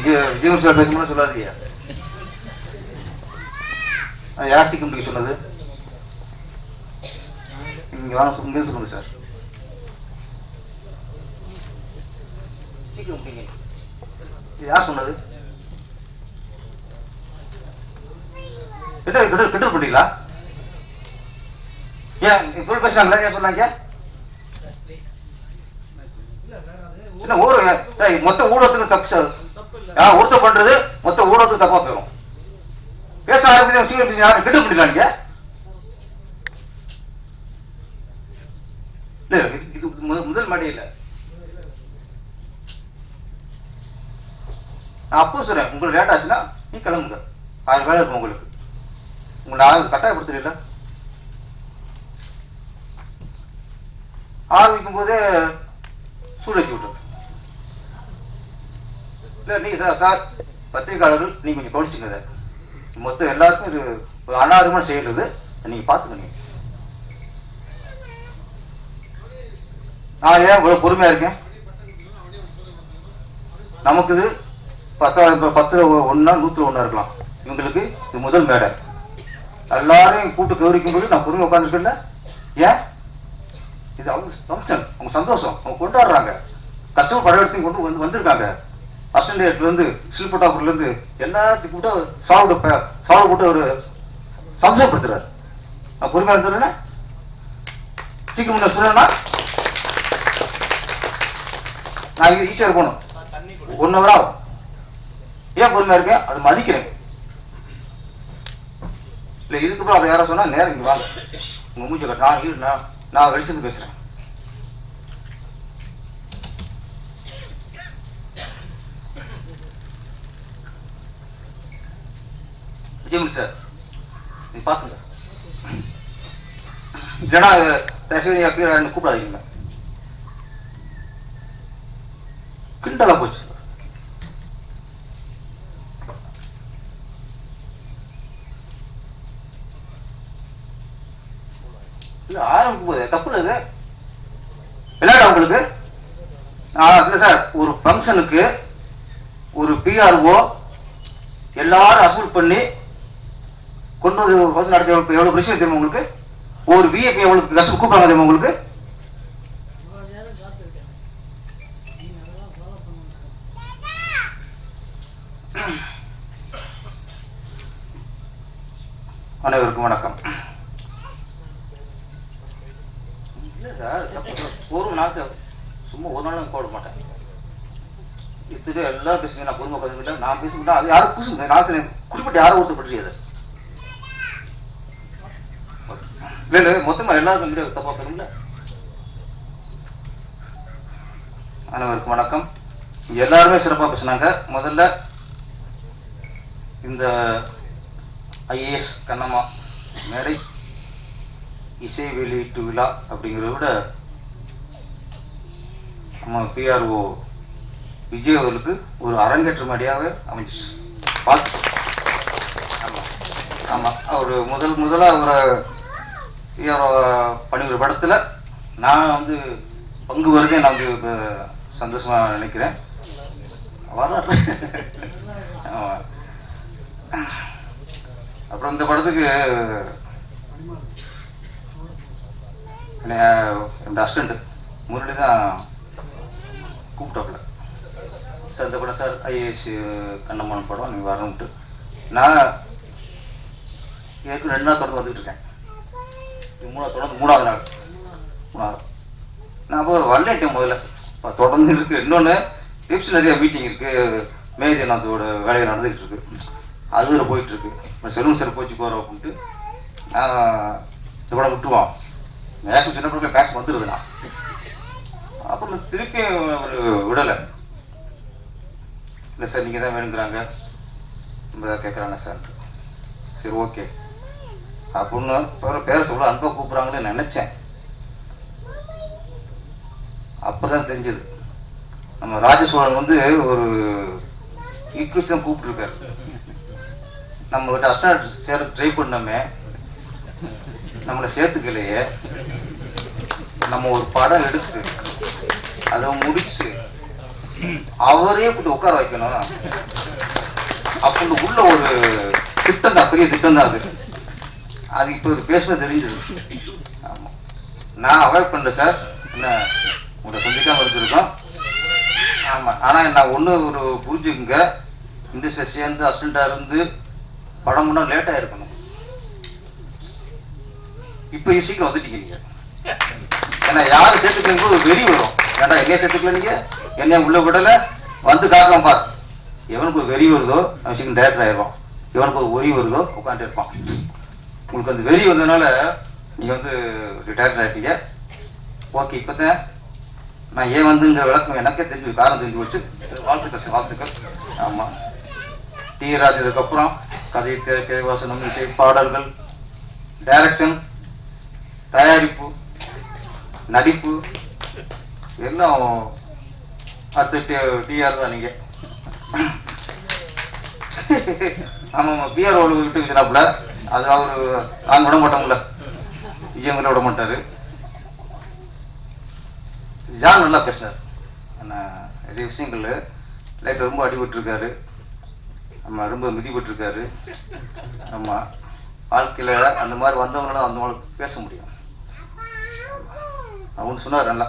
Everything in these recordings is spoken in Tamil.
விஜய் விஜய் சார் பேசணும்னு சொல்லாதீங்க. யார் சீக்கிரம் முடிக்க சொன்னது. இங்கே வாங்க சொல்லுங்க சொல்லுங்க சார். சீக்கிரம் முடிங்க யார் சொன்னது? கிட்ட கிட்ட கிட்ட பண்ணீங்களா ஏன் இப்போ பேசுறாங்களா? ஏன் சொன்னாங்க என்ன ஊரு மொத்த ஊடகத்துக்கு தப்பு சார். ஒருத்தர் பண்றது மொத்த ஊடகத்துக்கு தப்பா போயிடும் பேச ஆரம்பிச்சு சீக்கிரம் பேசி யாரும் கிட்ட பண்ணிக்கலாம் நீங்க. இது முதல் மடி நான் அப்போ சொல்றேன் உங்களுக்கு லேட் ஆச்சுன்னா நீ கிளம்புங்க ஆயிரம் வேலை இருக்கும் உங்களுக்கு உங்களை நான் கட்டாயப்படுத்தல ஆரம்பிக்கும் போதே சூடேற்றி விட்டுறது இல்லை நீங்கள் சார் சார் பத்திரிகையாளர்கள் நீங்கள் கொஞ்சம் கவனிச்சுங்க இதை. மொத்தம் எல்லாருக்கும் இது ஒரு செய்யறது நீங்க இது. நீங்கள் பார்த்துக்கணும் நான் ஏன் இவ்வளோ பொறுமையாக இருக்கேன்? நமக்கு இது பத்தாவது இப்போ பத்தில் ஒன்றா நூற்றில் ஒன்றா இருக்கலாம். இவங்களுக்கு இது முதல் மேடை. எல்லாரையும் கூட்டு கௌரிக்கும் போது நான் பொறுமை உட்காந்துருக்கேன்ல ஏன்? இது அவங்க ஃபங்க்ஷன் அவங்க சந்தோஷம். அவங்க கொண்டாடுறாங்க. கஸ்டமர் படம் எடுத்து கொண்டு வந்து வந்திருக்காங்க. அஸ்டன்டேட்லேருந்து சில்பட்டாப்புலேருந்து எல்லாத்துக்கும் கூட சால்வ் சாவு போட்டு அவர் சந்தோஷப்படுத்துறாரு. நான் பொறுமையாக இருந்துடுறேன் சீக்கிரம் முன்ன சொன்னேன்னா? நான் இங்கே ஈஸியாக இருக்கணும் ஒன் ஹவர் ஆகும். ஏன் பொறுமையாக இருக்கேன் அது மதிக்கிறேன். இல்லை இதுக்கப்புறம் அப்படி யாராவது சொன்னால் நேரம் இங்கே வாங்க. உங்கள் மூஞ்சி நான் நான் நான் பேசுகிறேன் விஜயமணி சார் நீங்கள் பார்த்துங்க இல்லைன்னா தயவுசெய்து என் பேர் என்ன கூப்பிடாதீங்க. கிண்டலா போச்சு. இல்லை ஆரம்பிக்கும் போது தப்பு இல்லை இது. விளையாட உங்களுக்கு? இல்லை சார் ஒரு ஃபங்க்ஷனுக்கு ஒரு பிஆர்ஓ எல்லாரும் அசூல் பண்ணி கொண்டு வந்து நடத்த எவ்வளோ எவ்வளோ பிரச்சனை தெரியும் உங்களுக்கு? ஒரு விஏபி எவ்வளோ கஷ்டம் கூப்பிடுறாங்க தெரியும் உங்களுக்கு? அனைவருக்கும் வணக்கம். இல்லை சார் ஒரு நாள் சார் சும்மா ஒரு நாளும் போட மாட்டேன். இத்தனை எல்லாரும் பேசுங்க நான் பொறுமை உட்காந்துக்கிட்டேன் நான் பேசிக்கிட்டேன் அது யாரும் கூசுங்க. நான் குறிப்பிட்டு யாரும் ஒருத்தர் பற்றியது இல்லை இல்லை மொத்தமாக எல்லாருக்கும் மீடியா தப்பாக பெறும்ல அனைவருக்கும் வணக்கம். எல்லாருமே சிறப்பாக பேசுனாங்க. முதல்ல இந்த ஐஏஎஸ் கண்ணம்மா மேடை இசை வெளியீட்டு விழா அப்படிங்கிறத விட நம்ம பிஆர்ஓ விஜய் அவர்களுக்கு ஒரு அரங்கேற்ற மேடையாகவே அமைஞ்சிச்சு. பார்த்து ஆமாம் ஆமாம் அவர் முதல் முதலாக அவரை பண்ணி ஒரு படத்தில் நான் வந்து பங்கு வருதே நான் வந்து இப்போ சந்தோஷமாக நினைக்கிறேன். வரலாறு. அப்புறம் இந்த படத்துக்கு என்னோட அசிஸ்டண்ட் முரளி தான் கூப்பிட்டாப்புல. சார் இந்த படம் சார் ஐஏஎஸ் கண்ணம்மன் படம் நீங்கள் வரணுன்ட்டு நான் ஏற்கனவே ரெண்டு நாள் தொடர்ந்து வந்துட்டு இருக்கேன். மூணாவது தொடர்ந்து மூணாவது நாள். மூணாவது. நான் அப்போ வரலேட்டேன் முதல்ல. இப்போ தொடர்ந்து இருக்குது இன்னொன்று டிப்ஸ் நிறைய மீட்டிங் இருக்குது மே தினத்தோட வேலைகள் நடந்துகிட்டு இருக்கு. அது போயிட்டுருக்கு. இப்போ செல்வம் சார் போச்சு போகிறோம் அப்படின்ட்டு நான் இந்த படம் விட்டுருவான். மேக்ஸிமம் சின்ன படத்தில் மேக்ஸ் வந்துடுது நான். அப்புறம் திருப்பி அவர் விடலை. இல்லை சார் நீங்கள் தான் வேணுங்கிறாங்க. நம்ம தான் கேட்குறாங்க சார்? சரி ஓகே. அப்படின்னு பேரை பேர சொல்ல அன்பாக கூப்பிட்றாங்களேன்னு நினச்சேன். அப்பதான் தெரிஞ்சது. நம்ம ராஜசோழன் வந்து ஒரு ஈக்குவல்ஸ் கூப்பிட்ருக்காரு நம்ம கிட்ட அஸ்டாட் சேர ட்ரை பண்ணோமே. நம்மளை சேர்த்துக்கலையே. நம்ம ஒரு படம் எடுத்து அதை முடிச்சு அவரே கூட்டு உட்கார வைக்கணும். அப்படின்னு உள்ள ஒரு திட்டம் தான் பெரிய திட்டம் தான் அது. அது இப்போ ஒரு பேசுனது தெரிஞ்சது ஆமாம் நான் அவாய்ட் பண்ணுறேன் சார். என்ன உங்களை சந்திக்காமல் இருந்திருக்கோம். ஆமாம் ஆனால் நான் ஒன்று ஒரு புரிஞ்சுக்குங்க. இண்டஸ்ட்ரியில் சேர்ந்து அசிஸ்டண்ட்டாக இருந்து படம் பண்ண லேட்டாக இருக்கணும் இப்போ சீக்கிரம் வந்துட்டீங்க நீங்கள் ஏன்னா யார் சேர்த்துக்கலங்க ஒரு வெறி வரும். ஏன்டா என்னைய சேர்த்துக்கல நீங்கள் என்னைய உள்ள விடலை? வந்து காரணம் பார். எவனுக்கு ஒரு வெறி வருதோ அவன் சீக்கிரம் டேரக்டர் ஆயிடுவான். எவனுக்கு ஒரு ஒரி வருதோ உட்காந்துட்டு இருப்பான். உங்களுக்கு அந்த வெறி வந்ததுனால நீங்கள் வந்து ரிட்டையர்ட் ஆகிட்டீங்க ஓகே இப்போ தான் நான் ஏன் வந்துங்கிற விளக்கம் எனக்கே தெரிஞ்சு காரணம் தெரிஞ்சு வச்சு வாழ்த்துக்கள் சார் வாழ்த்துக்கள். ஆமாம் டி. ராஜ் இதுக்கப்புறம் கதை திரைக்கதை வாசனம் இசை பாடல்கள் டைரக்ஷன் தயாரிப்பு நடிப்பு எல்லாம் அடுத்த டி டிஆர் தான் நீங்கள் ஆமாம் ஆமாம். பிஆர் ரோல் விட்டு வச்சுனாப்புல அது அவர் நான் விட மாட்டோம்ல விஜயங்கிற விட மாட்டார். ஜான் நல்லா பேசினார் ஆனால் நிறைய விஷயங்கள் லைஃப்பில் ரொம்ப அடிபட்டிருக்காரு. நம்ம ரொம்ப மிதிப்பட்டிருக்காரு ஆமாம் வாழ்க்கையில் அந்த மாதிரி வந்தவங்களாம் அந்த மாதிரி பேச முடியும். அவனு சொன்னார் நல்லா.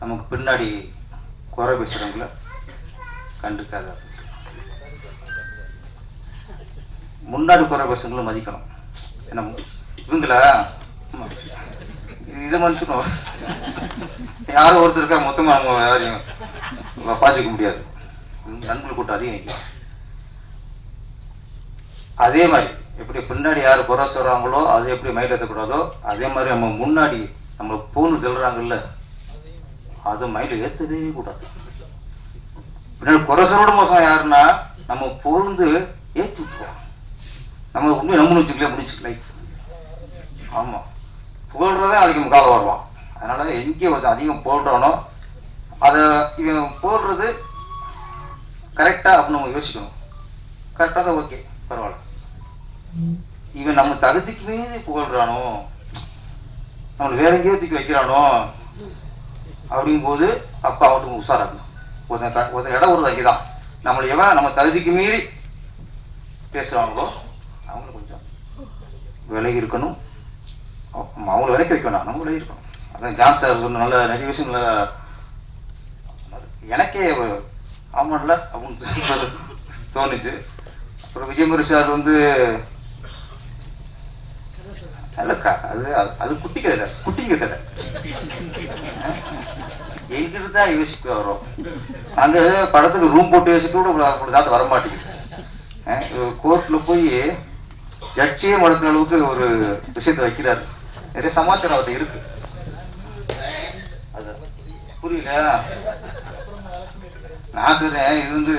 நமக்கு பின்னாடி குறை பேசுகிறவங்கள கண்டுக்காதார் முன்னாடி குறை பசங்களும் மதிக்கணும். ஏன்னா இவங்களா? இதை மன்னிச்சுக்கணும் யாரும் ஒருத்தருக்கா மொத்தமாக நம்ம யாரையும் பாய்ச்சிக்க முடியாது. நண்பர்கள் கூட்டம் அதிகம் அதே மாதிரி எப்படி பின்னாடி யார் குறை சொல்கிறாங்களோ அது எப்படி மைண்ட் ஏற்றக்கூடாதோ அதே மாதிரி நம்ம முன்னாடி நம்ம பூன்னு சொல்கிறாங்கல்ல அது மைண்டில் ஏற்றவே கூடாது. பின்னாடி குறை சொல்ல மோசம் யாருன்னா நம்ம பொருந்து நம்ம உண்மையை நம்பணும் வச்சுக்கல முடிச்சு லைஃப் ஆமாம் புகழ்றதே நாளைக்கு நம்ம காலம் வருவான். அதனால் எங்கே வந்து அதிகம் புகழ்றானோ அதை இவன் புகழ்றது கரெக்டாக அப்படின்னு நம்ம யோசிக்கணும். கரெக்டாக தான் ஓகே பரவாயில்ல. இவன் நம்ம தகுதிக்கு மீறி புகழ்றானோ நம்மளை வேற எங்கேயோ தூக்கி வைக்கிறானோ அப்படிங்கும்போது அப்போ அவனுக்கு உஷாராக இருக்கணும் ஒருத்தன் ஒருத்தன் இடம் வருது அங்கே தான் நம்மளை எவன் நம்ம தகுதிக்கு மீறி பேசுகிறாங்களோ விலகி இருக்கணும் அவங்கள விலக்கி வைக்க வேணாம் நம்ம விலகி இருக்கணும். அதான் ஜான் சார் சொன்ன நல்ல நிறைய விஷயங்கள எனக்கே ஒரு ஆமாம்ல அப்படின்னு சொல்லி தோணுச்சு. அப்புறம் விஜயமுரு சார் வந்து அல்லக்கா அது அது- அது குட்டி கதை குட்டிங்க கதை. எங்கிட்ட தான் யோசிக்க வரும். அங்க படத்துக்கு ரூம் போட்டு யோசிக்க கூட இப்படி- அப்படி தான் வர மாட்டேங்குது கோர்ட்டில் போய் ஜட்ஜியே முடக்கிற அளவுக்கு ஒரு விஷயத்தை வைக்கிறாரு. நிறைய சமாச்சாரம் அவர்கிட்ட இருக்கு. அது புரியல. நான் சொல்றேன் இது வந்து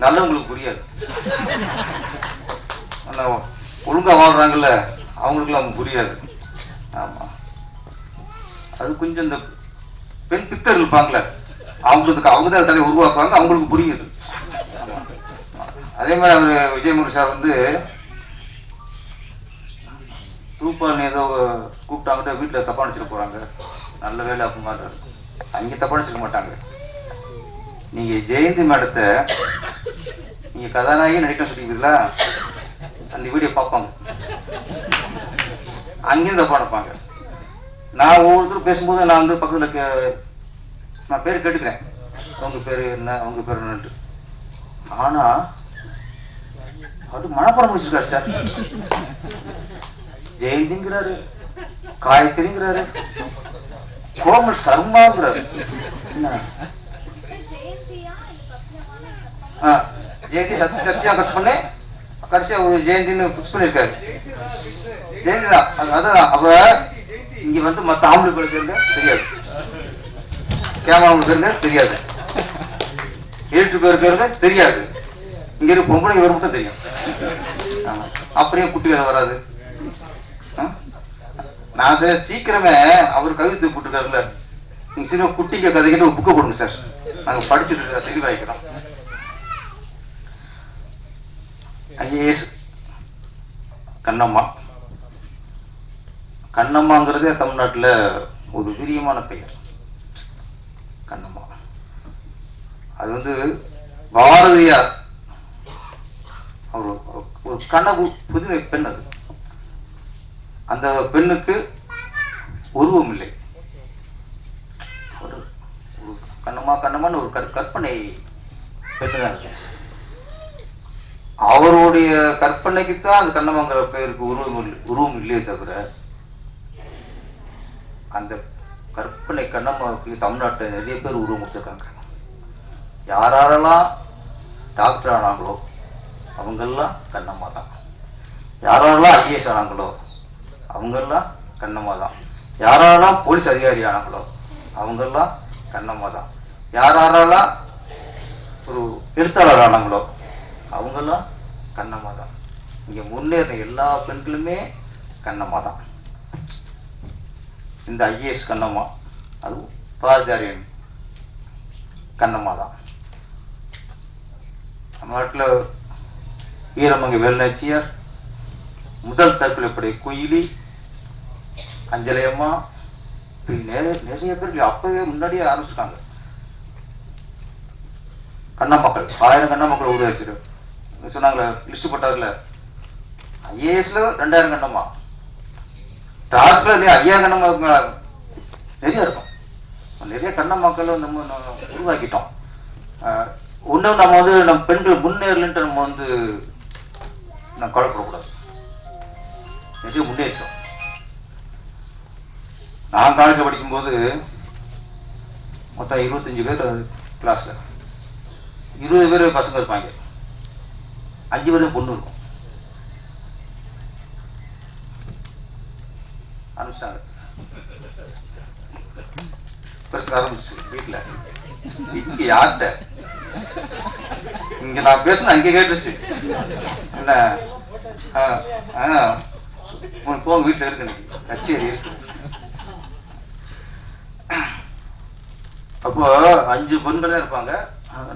நல்லவங்களுக்கு புரியாது. ஒழுங்கா வாழ்றாங்கல்ல அவங்களுக்குலாம் புரியாது. ஆமா. அது கொஞ்சம் இந்த பெண் பித்தர் இருப்பாங்கல்ல அவங்களுக்கு அவங்க தான் கதையை உருவாக்குவாங்க அவங்களுக்கு புரியுது. அதே மாதிரி அவர் விஜயமுரு சார் வந்து தூப்பால் ஏதோ கூப்பிட்டாங்கிட்ட வீட்டில் தப்பா நினச்சிட்டு போகிறாங்க நல்ல வேலை அப்படிமாட்டாரு அங்கே தப்பா நினச்சிக்க மாட்டாங்க. நீங்கள் ஜெயந்தி மேடத்தை நீங்கள் கதாநாயகி நடிக்கணும் சொல்லிக்கிறீங்களா அந்த வீடியோ பார்ப்பாங்க. அங்கேயும் தப்பா நினைப்பாங்க நான் ஒவ்வொருத்தரும் பேசும்போது நான் வந்து பக்கத்தில் கே நான் பேர் கேட்டுக்கிறேன். உங்கள் பேர் என்ன உங்கள் பேர் என்னன்ட்டு. ஆனால் அது மனப்பாடம் முடிச்சிருக்காரு சார். ஜெயந்திங்கிறாரு காயத்ரிங்கிறாரு கோமல் சர்மாங்கிறாரு. ஜெயந்தி சத்ய சத்யா கட் பண்ணி கடைசியாக ஒரு ஜெயந்தின்னு ஃபிக்ஸ் பண்ணியிருக்காரு ஜெயந்தி தான் அது- அதான் அவ இங்கே வந்து மற்ற ஆம்பளை பிள்ளை பேருங்க தெரியாது. கேமரா பேருங்க தெரியாது. எடிட்டர் பேர் பேருங்க தெரியாது. இங்கே இருக்க பொம்பளை பேர் மட்டும் தெரியும். அப்புறம் குட்டி கதை வராது? நான் சார் சீக்கிரமே அவர் கவிதை போட்டிருக்காருல்ல. நீங்கள் சீக்கிரம் குட்டிங்க கதைக்கிட்ட ஒரு புக்கை கொடுங்க சார். நாங்கள் படிச்சுட்டு தெளிவாகிக்கிறோம் ஐஏஎஸ் கண்ணம்மா. கண்ணம்மாங்கிறதே தமிழ்நாட்டில் ஒரு வீரியமான பெயர். கண்ணம்மா. அது வந்து பாரதியார். அவர் ஒரு கண்ண புதுமை பெண் அது. அந்த பெண்ணுக்கு உருவம் இல்லை ஒரு கண்ணமா கண்ணமான ஒரு கற் கற்பனை பெண்ணு தான் அவருடைய கற்பனைக்கு தான் அந்த கண்ணமாங்கிற பெயருக்கு உருவம் இல்லை உருவம் இல்லையே தவிர அந்த கற்பனை கண்ணம்மாவுக்கு தமிழ்நாட்டில் நிறைய பேர் உருவம் கொடுத்துருக்காங்க. யாரெல்லாம் டாக்டர் ஆனாங்களோ அவங்கெல்லாம் கண்ணம்மா தான் யாரெல்லாம் ஐஏஎஸ் ஆனாங்களோ அவங்கெல்லாம் கண்ணம்மா தான் யாராலாம் யாரெல்லாம் போலீஸ் அதிகாரி ஆனாங்களோ அவங்கெல்லாம் கண்ணம்மா தான் யாராலாம் யாரெல்லாம் ஒரு எழுத்தாளர் ஆனாங்களோ அவங்கெல்லாம் கண்ணம்மா தான் இங்கே முன்னேறின எல்லா பெண்களுமே கண்ணம்மா தான் இந்த ஐஏஎஸ் கண்ணம்மா அதுவும் பாரதியாரியன் கண்ணம்மா தான் நம்ம நாட்டில் வீரமங்கை வேலுநாச்சியார் முதல் தற்கொலைப்படை குயிலி அஞ்சலி அம்மா நிறைய நிறைய பேர் அப்பவே முன்னாடியே ஆரம்பிச்சிட்டாங்க. கண்ணமக்கள் ஆயிரம் கண்ணமக்களை உருவாச்சிரு சொன்னாங்களே லிஸ்ட் போட்டார்ல. ஐஏஎஸ்ல ரெண்டாயிரம் கண்ணம்மா. டாக்டர் இல்லையா? ஐயாயிரம் கண்ணம்மா நிறைய இருக்கும். நிறைய கண்ணம்மாக்களை நம்ம உருவாக்கிட்டோம். ஆஹ் இன்னும் நம்ம வந்து நம்ம பெண்கள் முன்னேறலன்ட்டு நம்ம வந்து நம்ம கவலைப்படக்கூடாது. நிறைய முன்னேற்றம் நான் காலேஜில் படிக்கும்போது மொத்தம் இருபத்தஞ்சு பேர் கிளாஸில் இருபது பேர் பசங்க இருப்பாங்க. அஞ்சு பேர் பொண்ணு இருக்கும். ஆரம்பிச்சிட்டாங்க. பிரச்சனை ஆரம்பிச்சு. வீட்டில் இங்கே யார்கிட்ட? இங்கே நான் பேசுன அங்கே கேட்டுருச்சு. என்ன? ஆ, ஆ, போங்க வீட்டில் இருக்கு இன்னைக்கு. கச்சேரி இருக்கு. அப்போ அஞ்சு பெண்களே இருப்பாங்க.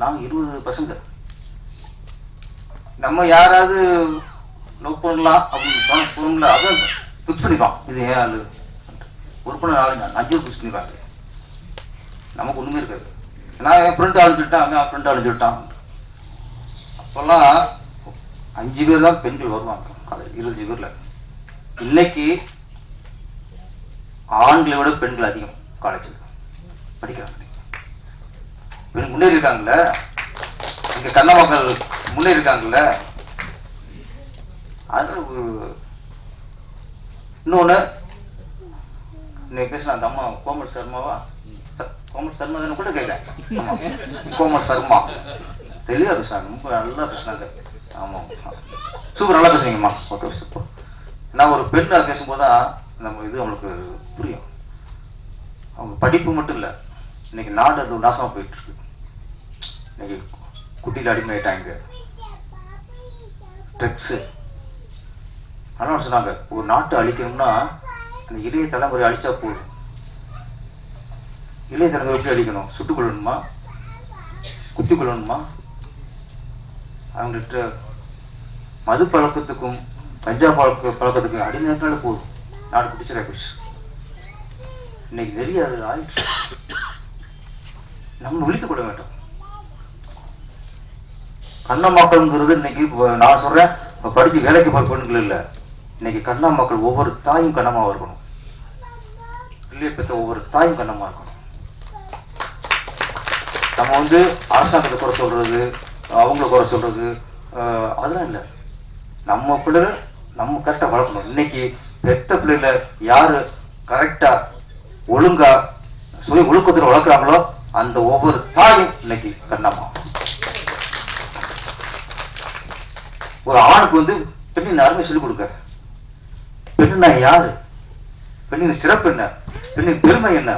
நாங்கள் இருபது பசங்க. நம்ம யாராவது லவ் பண்ணலாம் அப்படின்னு சொன்ன பொண்ணுங்கள அவன் ஃபிக்ஸ் பண்ணிப்பான். இது ஏன் ஆளு? ஒரு பொண்ணு நாலு அஞ்சு ஃபிக்ஸ் பண்ணிப்பாங்க. நமக்கு ஒண்ணுமே இருக்காது. நான் என் ஃப்ரெண்ட் அழிஞ்சுட்டான் அவன் ஃப்ரெண்ட் அழிஞ்சுட்டான் அப்போல்லாம் அஞ்சு பேர் தான் பெண்கள் வருவாங்க. காலேஜ் இருபத்தஞ்சு பேர்ல. இன்னைக்கு ஆண்களை விட பெண்கள் அதிகம் காலேஜில். படிக்கிறாங்க. முன்னேறி இருக்காங்கல்ல இங்க கண்ண மக்கள் முன்னேறி இருக்காங்கல்ல அது ஒரு இன்னொன்று இன்னைக்கு பேசின அந்த அம்மா கோமல் சர்மாவா? கோமல் சர்மா தானே கூட கேட்குறேன் கோமல் சர்மா. தெளிவாக பேசுனாங்க ரொம்ப நல்லா பேசினாங்க ஆமாம் சூப்பர் நல்லா பேசுறீங்கம்மா ஓகே சூப்பர். நான் ஒரு பெண் அதை பேசும்போது தான் நம்ம இது அவங்களுக்கு புரியும். அவங்க படிப்பு மட்டும் இல்லை இன்னைக்கு நாடு அது நாசமாக போயிட்டு இருக்கு. இன்னைக்கு குட்டியில் அடிமையாயிட்டாங்க. ட்ரக்ஸு அதனால சொன்னாங்க ஒரு நாட்டை அழிக்கணும்னா அந்த இளைய தலைமுறை அழிச்சா போதும். இளைய தலைமுறை எப்படி அழிக்கணும்? சுட்டுக் கொள்ளணுமா குத்தி கொள்ளணுமா அவங்கள்ட்ட மது பழக்கத்துக்கும் கஞ்சா பழக்க பழக்கத்துக்கும் அடிமையாக்கால போதும். நாடு பிடிச்சிட குடிச்சு இன்னைக்கு நிறைய அது ஆயிடுச்சு. நம்ம விழித்துக் கொள்ள வேண்டும். கண்ண மக்கள்ங்கிறது இன்னைக்கு நான் சொல்றேன் படிச்சு வேலைக்கு போய் பெண்கள் இல்லை. இன்னைக்கு கண்ணா மக்கள் ஒவ்வொரு தாயும் கண்ணமா இருக்கணும். பிள்ளையை பெற்ற ஒவ்வொரு தாயும் கண்ணமா இருக்கணும். நம்ம வந்து அரசாங்கத்தை குறை சொல்றது அவங்கள குறை சொல்றது அதெல்லாம் இல்லை. நம்ம பிள்ளைகள் நம்ம கரெக்டாக வளர்க்கணும். இன்னைக்கு பெத்த பிள்ளைகளை யாரு கரெக்டா ஒழுங்கா சுய ஒழுக்கத்தில் வளர்க்குறாங்களோ அந்த ஒவ்வொரு தாயும் இன்னைக்கு கண்ணமாக ஒரு ஆணுக்கு வந்து பெண்ணின் அருமை சொல்லிக் கொடுக்க. பெண்ணுனா யாரு? பெண்ணின் சிறப்பு என்ன? பெண்ணின் பெருமை என்ன?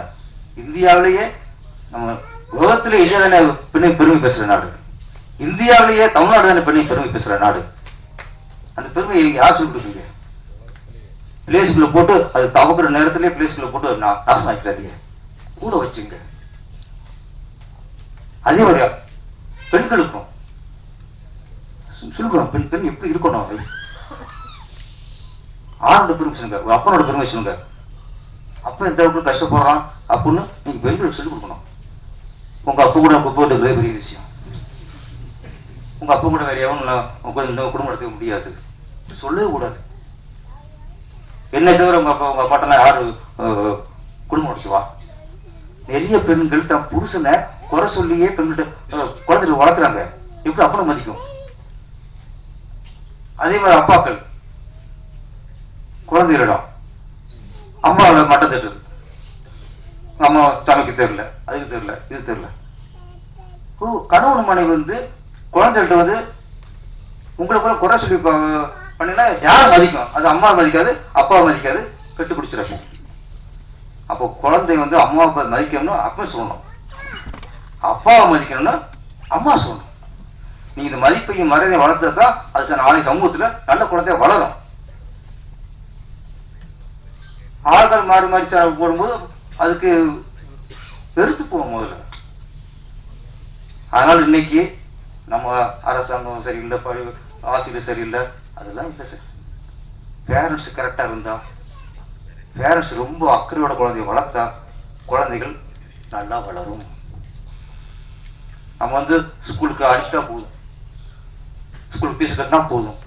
இந்தியாவிலேயே நம்ம உலகத்திலே இந்தியா தானே பெண்ணின் பெருமை பேசுற நாடு. இந்தியாவிலேயே தமிழ்நாடு தானே பெண்ணை பெருமை பேசுற நாடு. அந்த பெருமையை யார் சொல்லி கொடுப்பீங்க? பிளேஸ்குள்ள போட்டு அது தவக்குற நேரத்திலே பிளேஸ்குள்ள போட்டு நாசம் ஆக்கிறாதீங்க கூட வச்சுங்க. அதே ஒரு பெண்களுக்கும் சொல்லுங்க பெண் பெண் எப்படி இருக்கணும் ஆணோட பெருமை சொல்லுங்க. ஒரு அப்பனோட பெருமை சொல்லுங்க. அப்ப எந்த அளவுக்கு கஷ்டப்படுறான்? அப்படின்னு நீங்க பெண்களுக்கு சொல்லிக் கொடுக்கணும். உங்க அப்பா கூட போட்டு பெரிய விஷயம். உங்கள் அப்பா கூட வேற எவனும் நான் இந்த குடும்பம் முடியாது. சொல்லவே கூடாது. என்ன தவிர உங்கள் அப்பா உங்கள் அப்பாட்டெல்லாம் யார் குடும்பம் நடத்துவா நிறைய பெண்கள் தன் புருஷனை குறை சொல்லியே பெண்கிட்ட குழந்தைகள் வளர்க்குறாங்க. எப்படி அப்பனை மதிக்கும்? அதே மாதிரி அப்பாக்கள். குழந்தைகளிடம். அம்மா மட்டம் தட்டுது அம்மா சமைக்க தெரியல அதுக்கு தெரியல இது தெரியல கணவன் மனைவி வந்து குழந்தைகிட்ட வந்து உங்களுக்குள்ள குறை சொல்லி பண்ணினா யாரும் மதிக்கும்? அது அம்மா மதிக்காது அப்பாவை மதிக்காது கெட்டு பிடிச்சிருக்கும் அப்போ குழந்தை வந்து அம்மாவை மதிக்கணும்னு அப்பா சொல்லணும். அப்பாவை மதிக்கணும்னா அம்மா சொல்லணும். நீ இந்த மதிப்பையும் மரியாதையும் வளர்த்துருக்கா அது நாளை சமூகத்தில் சமூகத்துல நல்ல குழந்தைய வளரும். ஆள்கள் மாறி மாறி போடும்போது அதுக்கு வெறுத்து போகும் முதல்ல. அதனால இன்னைக்கு நம்ம அரசாங்கம் சரியில்லை பழி ஆசிரியர் சரியில்லை அதெல்லாம் இல்லை சார் பேரண்ட்ஸ் கரெக்டாக இருந்தா பேரண்ட்ஸ் ரொம்ப அக்கறையோட குழந்தைய வளர்த்தா குழந்தைகள் நல்லா வளரும். நம்ம வந்து ஸ்கூலுக்கு அடிக்டா போதும். ஸ்கூலுக்கு ஃபீஸ் கட்டினா போதும்.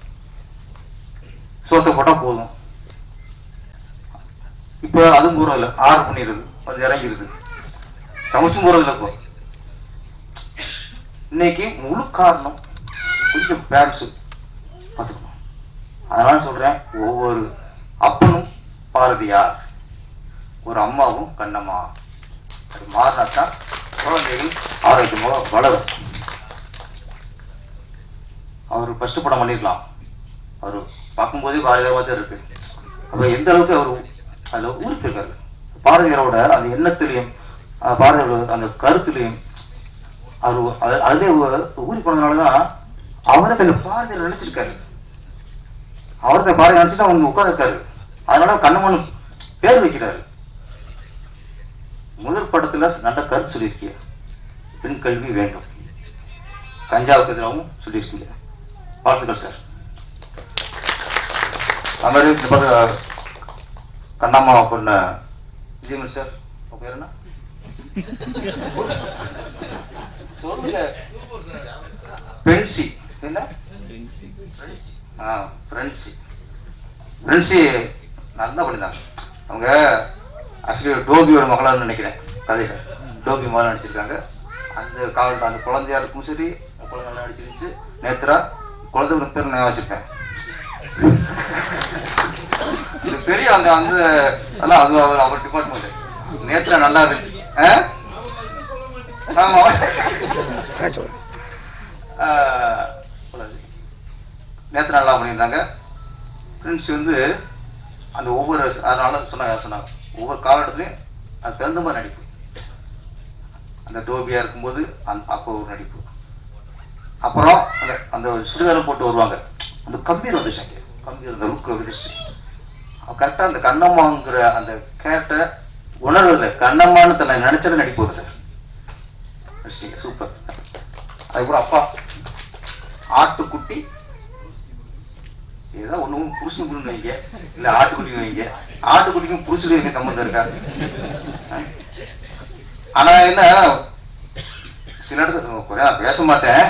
சோத்தை போட்டால் போதும். இப்போ அதுவும் போகிறதில்ல ஆர்டர் பண்ணிடுது அது இறங்கிடுது. சமைச்சும் போகிறதில்ல இப்போ. இன்னைக்கு முழு காரணம் கொஞ்சம் பேரண்ட்ஸு பார்த்துக்கணும். அதனால சொல்கிறேன் ஒவ்வொரு அப்பனும் பாரதியார் ஒரு அம்மாவும் கண்ணம்மா. அது மாறினாத்தான் குழந்தைகள் ஆரோக்கியமாக வளரும். அவர் ஃபஸ்ட்டு படம் பண்ணிருக்கலாம். அவர் பார்க்கும்போதே பாரதியாரமாக தான் இருக்கு. அப்போ எந்த அளவுக்கு அவர் அதில் ஊருக்கு இருக்காரு பாரதியாரோட அந்த எண்ணத்திலையும் பாரதியாரோட அந்த கருத்துலையும் அவர் அது- ஊருக்கு போனதுனாலதான் போனதுனால தான் அவரை தன் பாரதியார் நினைச்சிருக்காரு. அவர் தான் பாரதியார் நினைச்சு தான் அவங்க உட்காந்துருக்காரு அதனால கண்ணமனு பேர் வைக்கிறாரு. முதல் படத்துல நல்ல கருத்து சொல்லியிருக்கீங்க. பெண் கல்வி வேண்டும். கஞ்சாவுக்கு எதிராகவும் சொல்லியிருக்கீங்க. வாழ்த்துக்கள் சார் அது மாதிரி இந்த பக்கம் கண்ணம்மா பொண்ணு ஜீவன் சார் உங்க பேர் என்ன? சொல்லுங்க. பென்சி என்ன? ஆ ஃப்ரெண்ட்ஸி ஃப்ரெண்ட்ஸி நல்லா பண்ணியிருந்தாங்க அவங்க ஆக்சுவலி டோபியோட மகளான்னு நினைக்கிறேன் கதையில். டோபி மகள் நடிச்சிருக்காங்க. அந்த காலத்தில் அந்த குழந்தையா இருக்கும் சரி குழந்தை நல்லா நடிச்சிருந்துச்சு. நேத்ரா குழந்தை பேர் நான் வச்சிருப்பேன் எனக்கு தெரியும் அந்த அந்த அதெல்லாம் அது அவர் அவர் டிபார்ட்மெண்ட் நேத்துல நல்லா இருந்துச்சு. ஆ? ஆமா. நேற்று நல்லா பண்ணியிருந்தாங்க. ஃப்ரெண்ட்ஸ் வந்து அந்த ஒவ்வொரு அதனால சொன்னாங்க சொன்னாங்க. ஒவ்வொரு காலகட்டத்துலையும் அது தகுந்த மாதிரி நடிப்பு. அந்த டோபியா இருக்கும்போது அந் அப்போ ஒரு நடிப்பு. அப்புறம் அந்த அந்த சுடிதாரம் போட்டு வருவாங்க. அந்த கம்பீர் வந்துச்சாங்க கம்பீர் அந்த லுக் வந்துச்சு கரெக்டாக அந்த கண்ணம்மாங்கிற அந்த கேரக்டரை உணர்வதில்லை கண்ணம்மான்னு தன்னை நினைச்சாலே நடிப்பு சார். நடிச்சிட்டீங்க. சூப்பர் அதுக்கப்புறம் அப்பா ஆட்டுக்குட்டி. ஏதோ ஒன்றும் புருஷன் குருன்னு வைங்க. இல்லை ஆட்டுக்குட்டி வைங்க. ஆட்டுக்குட்டிக்கும் புருஷனுக்கு என்ன சம்மந்தம் இருக்கா ஆனால் என்ன சில இடத்துல குறையா பேச மாட்டேன்.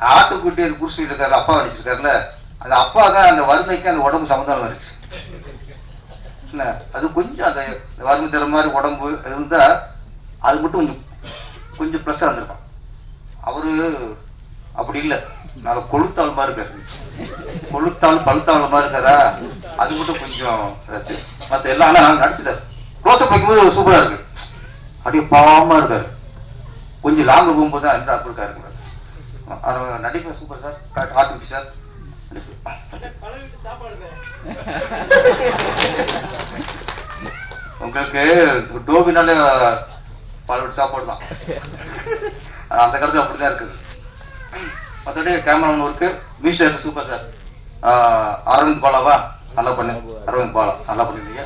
ஆட்டுக்குட்டி அது புருஷன் இருக்காருல அப்பா நடிச்சிருக்காருல அந்த அப்பா தான் அந்த வறுமைக்கு அந்த உடம்பு சம்மந்தம் இருந்துச்சு என்ன அது கொஞ்சம் அந்த வறுமை தர மாதிரி உடம்பு இருந்தால் அது மட்டும் கொஞ்சம் கொஞ்சம் ப்ளஸ்ஸாக இருந்திருக்கும். அவரு அப்படி இல்லை. நல்ல கொளுத்தாள் மாதிரி இருக்காரு. கொளுத்தாள் பழுத்தாள் மாதிரி இருக்காரா? அது மட்டும் கொஞ்சம் இதாச்சு மற்ற எல்லாம் ஆனால் நடிச்சுதார் ரோசை போது சூப்பராக இருக்கு. அப்படியே பாவமாக இருக்காரு. கொஞ்சம் லாங்கில் போகும்போது தான் என்ன அப்படி இருக்காரு அதனால நடிப்பு சூப்பர் சார் ஆர்டிபிடி சார் உங்களுக்கு டோபினால பால்வெட் சாப்பாடு தான். அந்த கருத்து அப்படி தான் இருக்குது மற்றபடி camera work music super sir Aravind பாலாவா? நல்லா பண்ணி. அரவிந்த் பாலா நல்லா பண்ணியிருந்தீங்க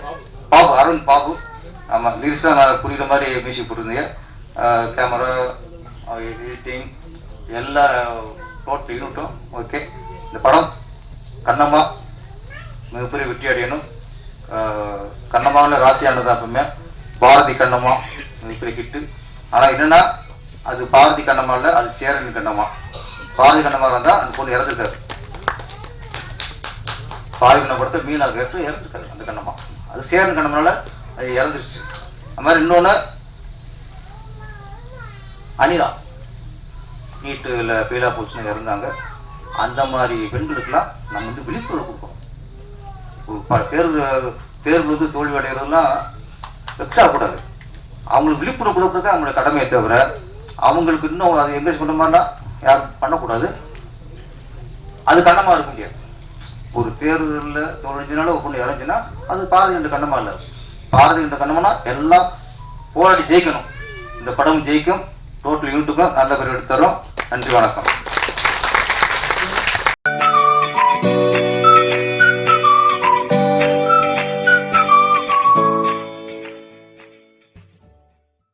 பாபு அரவிந்த் பாபு. ஆமாம் லிரிக்ஸாக நான் புரியுற மாதிரி மியூசிக் போட்டிருந்தீங்க. கேமரா எடிட்டிங் எல்லா டோட்டல் யூனிட்டும் ஓகே இந்த படம் கண்ணம்மா மிகப்பெரிய வெற்றி அடையணும். கண்ணம்மாவில் ராசியானது அப்பவுமே பாரதி கண்ணம்மா மிகப்பெரிய ஹிட்டு ஆனால் என்னென்னா அது பாரதி கண்ணம்மா இல்லை அது சேரன் கண்ணம்மா. பாரதி கண்ணம்மா இருந்தால் அந்த பொண்ணு இறந்துருக்காரு பாரதி கண்ண படத்தை மீனா கேட்டு இறந்துருக்காரு அந்த கண்ணம்மா. அது சேரன் கண்ணம்னால அது இறந்துருச்சு. அது மாதிரி இன்னொன்று அனிதா. நீட்டில் ஃபெயிலாக போச்சுன்னு இறந்தாங்க. அந்த மாதிரி பெண்களுக்கெல்லாம் நம்ம வந்து விழிப்புணர்வு கொடுக்கணும். ஒரு பல தேர்வு தேர்வு வந்து தோல்வி அடைகிறதுலாம் வெக்ஸ் அவங்களுக்கு விழிப்புணர்வு கொடுக்குறது அவங்களோட கடமையை தவிர அவங்களுக்கு இன்னும் அதை என்கரேஜ் பண்ண மாதிரிலாம் யாரும் பண்ணக்கூடாது. அது கண்ணமாக இருக்க முடியாது. ஒரு தேர்தலில் தோல்வினால ஒரு பொண்ணு இறஞ்சினா அது பாரதி என்ற கண்ணமாக இல்லை. பாரதி என்ற கண்ணமானா எல்லாம் போராடி ஜெயிக்கணும். இந்த படம் ஜெயிக்கும். டோட்டல் யூனிட்டுக்கும் நல்ல பேர் எடுத்து அஞ்சு வணக்கம்